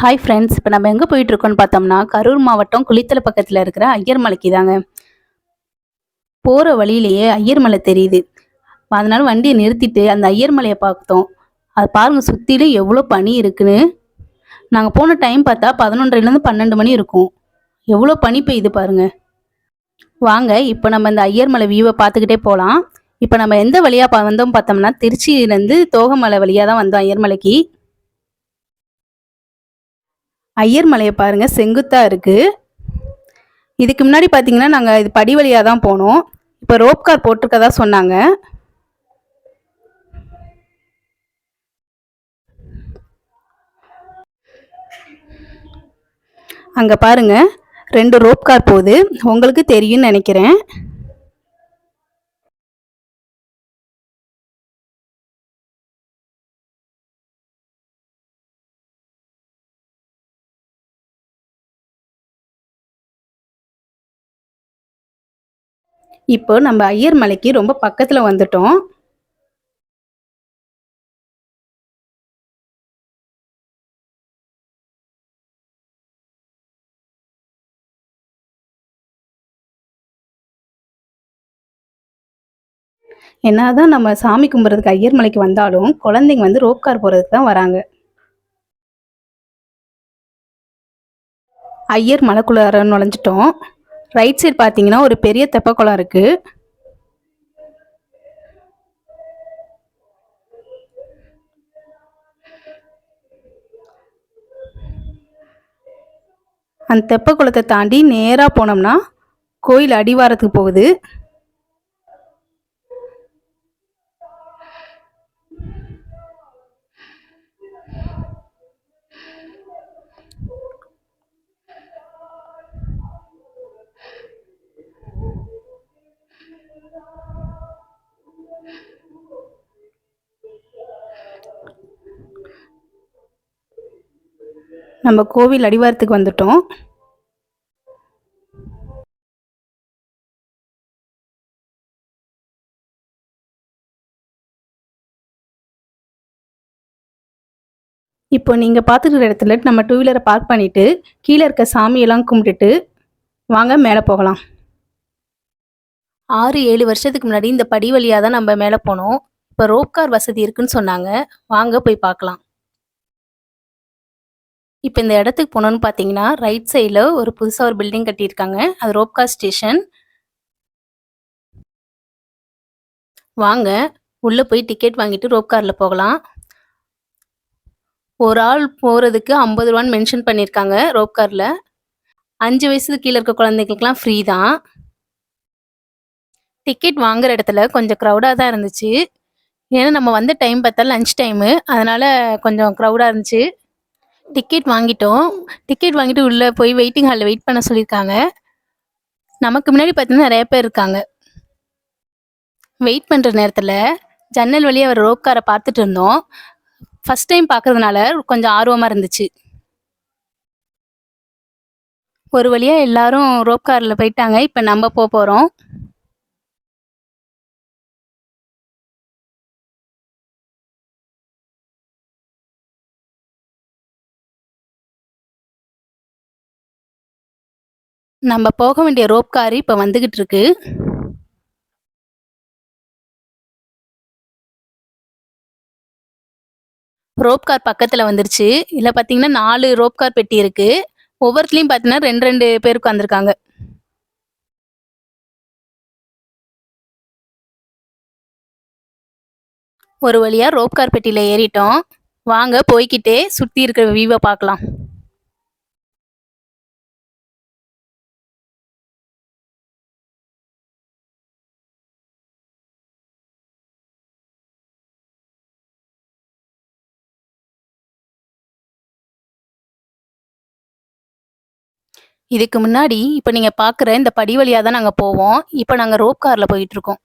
Hi friends இப்போ நம்ம எங்கே போயிட்டுருக்கோன்னு பார்த்தோம்னா கரூர் மாவட்டம் குளித்தலை பக்கத்தில் இருக்கிற ஐயர் மலைக்கு தாங்க. போகிற வழியிலேயே ஐயர் மலை தெரியுது. அதனால வண்டியை நிறுத்திட்டு அந்த ஐயர் மலையை பார்த்தோம். அது பாருங்கள் சுற்றிலும் எவ்வளோ பனி இருக்குன்னு. நாங்கள் போன டைம் பார்த்தா பதினொன்றிலேருந்து பன்னெண்டு மணி இருக்கும். எவ்வளோ பனி பெய்யுது பாருங்கள் வாங்க இப்போ நம்ம இந்த ஐயர் மலை வியூவை பார்த்துக்கிட்டே போகலாம் இப்போ நம்ம எந்த வழியாக பா வந்தோம் பார்த்தோம்னா திருச்சியிலேருந்து தோகமலை வழியாக தான் வந்தோம் ஐயர் மலைக்கு. ஐயர் மலையை பாருங்கள் செங்குத்தாக இருக்குது இதுக்கு முன்னாடி பார்த்தீங்கன்னா நாங்கள் இது படி வழியாக தான் போனோம். இப்போ ரோப் கார் போட்டிருக்கதா சொன்னாங்க. அங்கே பாருங்க ரெண்டு ரோப் கார் போகுது. உங்களுக்கு தெரியும்னு நினைக்கிறேன். இப்போ நம்ம ஐயர் மலைக்கு ரொம்ப பக்கத்தில் வந்துட்டோம். என்னதான் நம்ம சாமி கும்பிட்றதுக்கு ஐயர் மலைக்கு வந்தாலும் குழந்தைங்க வந்து ரோப் கார் போகிறதுக்கு தான் வராங்க. ஐயர் மலைக்குள்ளார நுழைஞ்சிட்டோம். ரைட் சைடு பார்த்தீங்கன்னா ஒரு பெரிய தெப்பக்குளம் இருக்கு. அந்த தெப்ப குளத்தை தாண்டி நேராக போனோம்னா கோயில் அடிவாரத்துக்கு போகுது. நம்ம கோவில் அடிவாரத்துக்கு வந்துட்டோம். இப்போ நீங்கள் பார்த்துக்கிற இடத்துல நம்ம டூ வீலரை பார்க் பண்ணிவிட்டு கீழே இருக்க சாமியெல்லாம் கும்பிட்டுட்டு வாங்க மேலே போகலாம். ஆறு ஏழு வருஷத்துக்கு முன்னாடி இந்த படி வழியாக தான் நம்ம மேலே போனோம். இப்போ ரோப்கார் வசதி இருக்குன்னு சொன்னாங்க. வாங்க போய் பார்க்கலாம். இப்போ இந்த இடத்துக்கு போனோன்னு பார்த்தீங்கன்னா ரைட் சைடில் ஒரு புதுசாக ஒரு பில்டிங் கட்டியிருக்காங்க. அது ரோப்கா ஸ்டேஷன். வாங்க. உள்ளே போய் டிக்கெட் வாங்கிட்டு ரோப் காரில் போகலாம். ஒரு ஆள் போகிறதுக்கு ஐம்பது ரூபான்னு மென்ஷன் பண்ணியிருக்காங்க ரோப் காரில். அஞ்சு வயசுக்கு கீழே இருக்க குழந்தைங்களுக்குலாம் ஃப்ரீ தான். டிக்கெட் வாங்குற இடத்துல கொஞ்சம் க்ரௌடாக தான் இருந்துச்சு. ஏன்னா நம்ம வந்த டைம் பார்த்தா லஞ்ச் டைமு அதனால் கொஞ்சம் க்ரௌடாக இருந்துச்சு. டிக்கெட் வாங்கிட்டோம். டிக்கெட் வாங்கிட்டு உள்ளே போய் வெயிட்டிங் ஹாலில் வெயிட் பண்ண சொல்லியிருக்காங்க. நமக்கு முன்னாடி பார்த்தீங்கன்னா நிறைய பேர் இருக்காங்க. வெயிட் பண்ணுற நேரத்தில் ஜன்னல் வழியாக அவர் ரோப்காரை பார்த்துட்டு இருந்தோம். ஃபஸ்ட் டைம் பார்க்கறதுனால கொஞ்சம் ஆர்வமாக இருந்துச்சு. ஒரு வழியாக எல்லாரும் ரோப் காரில் போயிட்டாங்க. இப்போ நம்ம போக போகிறோம் நம்ம போக வேண்டிய ரோப் கார் இப்போ வந்துகிட்டு இருக்கு. ரோப் கார் பக்கத்தில் வந்துருச்சு. இதில் பார்த்தீங்கன்னா நாலு ரோப் கார் பெட்டி இருக்கு. ஒவ்வொருத்துலேயும் பார்த்தீங்கன்னா ரெண்டு ரெண்டு பேர் உட்காந்துருக்காங்க ஒரு வழியாக ரோப் கார் பெட்டியில் ஏறிட்டோம். வாங்க போய்கிட்டே சுற்றி இருக்கிற வியூவை பார்க்கலாம். இதுக்கு முன்னாடி இப்போ நீங்கள் பார்க்குற இந்த படி வழியாக தான் நாங்கள் போவோம். இப்போ நாங்கள் ரோப் காரில் போயிட்டுருக்கோம்.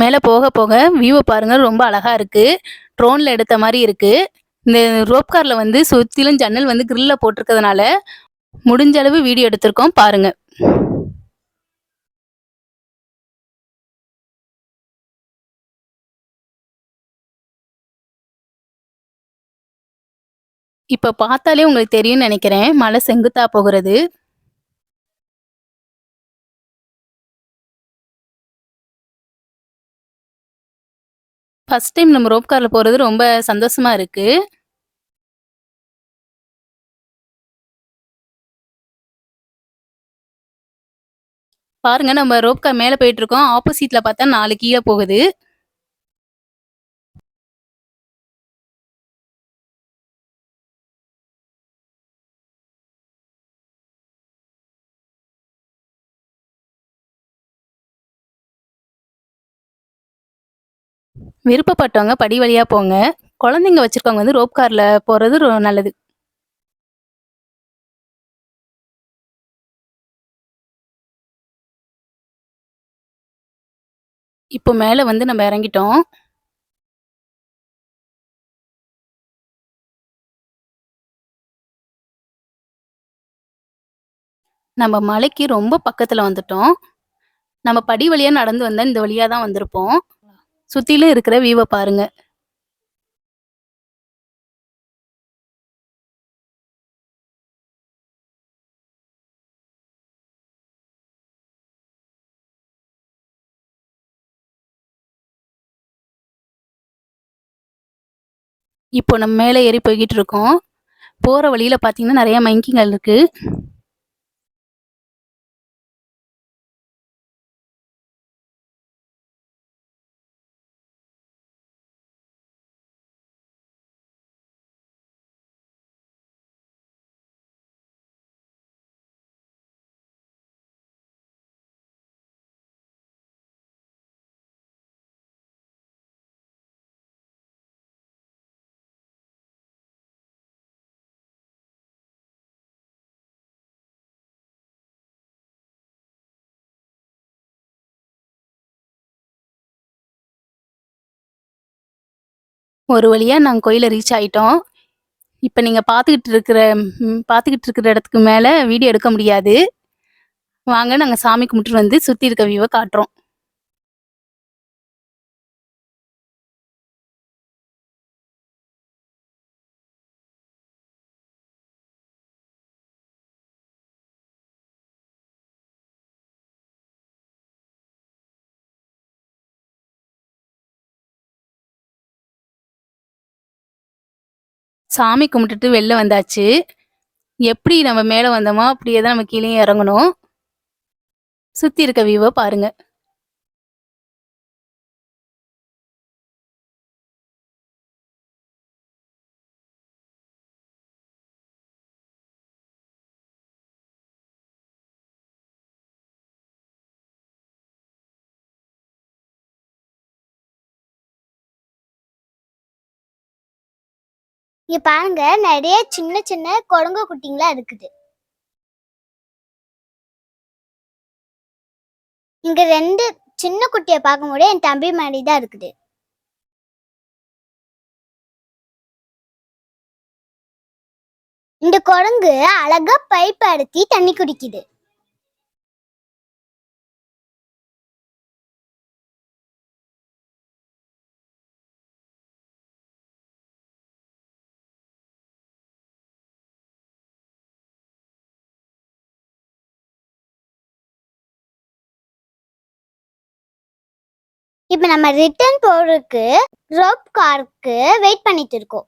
மேலே போக போக வியூவை பாருங்கள் ரொம்ப அழகாக இருக்குது ட்ரோனில் எடுத்த மாதிரி இருக்குது இந்த ரோப் கார்ல வந்து சுத்திலும் ஜன்னல் வந்து கிரில்ல போட்டிருக்கிறதுனால முடிஞ்ச அளவு வீடியோ எடுத்திருக்கோம். பாருங்க. இப்ப பார்த்தாலே உங்களுக்கு தெரியும்னு நினைக்கிறேன். மழை செங்குத்தா போகிறது. ஃபர்ஸ்ட் டைம் நம்ம ரோப் கார்ல போறது ரொம்ப சந்தோஷமா இருக்கு. பாருங்க நம்ம ரோப் கார் மேல போயிட்டு இருக்கோம். ஆப்போசிட்ல பார்த்தா நாலு கீழே போகுது. விருப்பப்பட்டவங்க படி வழியா போங்க. குழந்தைங்க வச்சிருக்கவங்க வந்து ரோப் கார்ல போறது நல்லது. இப்போ மேல வந்து நம்ம இறங்கிட்டோம். நம்ம மலைக்கு ரொம்ப பக்கத்துல வந்துட்டோம். நம்ம படி வழியா நடந்து வந்தா இந்த வழியா தான் வந்திருப்போம். சுற்றிலும் இருக்கிற வியூவை பாருங்க. இப்போ நம்ம மேலே ஏறி போய்கிட்டு இருக்கோம். போகிற வழியில் பார்த்தீங்கன்னா நிறைய மங்கிங்கள் இருக்குது ஒரு வழியா நாங்கள் கோயிலை ரீச் ஆயிட்டோம். இப்போ நீங்க பார்த்துக்கிட்டு இருக்கிற பார்த்துக்கிட்டு இருக்கிற இடத்துக்கு மேல வீடியோ எடுக்க முடியாது. வாங்க நாங்கள் சாமி கும்பிட்டு வந்து சுத்தி இருக்க வியூவை காட்டுறோம். சாமி கும்பிட்டுட்டு வெளில வந்தாச்சு. எப்படி நம்ம மேலே வந்தோமோ அப்படியே தான் நம்ம கீழே இறங்கணும். சுற்றி இருக்க வியூவை பாருங்கள் இங்க பாருங்க நிறைய சின்ன சின்ன குரங்கு குட்டிங்களா இருக்குது. இங்க ரெண்டு சின்ன குட்டிய பார்க்கும்போது என் தம்பி மாதிரி தான் இருக்குது. இந்த குரங்கு அழகா பைப் அடத்தி தண்ணி குடிக்குது. இப்ப நம்ம ரிட்டர்ன் போறதுக்கு ரோப் காருக்கு வெயிட் பண்ணிட்டு இருக்கோம்.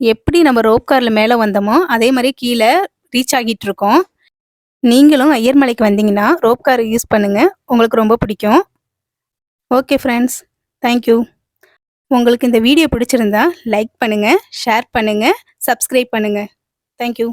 எப்படி நம்ம ரோப் காரில் மேலே வந்தோமோ அதே மாதிரி கீழே ரீச் ஆகிட்டு இருக்கோம் நீங்களும் ஐயர்மலைக்கு வந்தீங்கன்னா ரோப் கார் யூஸ் பண்ணுங்கள் உங்களுக்கு ரொம்ப பிடிக்கும். ஓகே ஃப்ரெண்ட்ஸ் தேங்க்யூ உங்களுக்கு இந்த வீடியோ பிடிச்சிருந்தா லைக் பண்ணுங்கள் ஷேர் பண்ணுங்கள் சப்ஸ்கிரைப் பண்ணுங்கள் தேங்க்யூ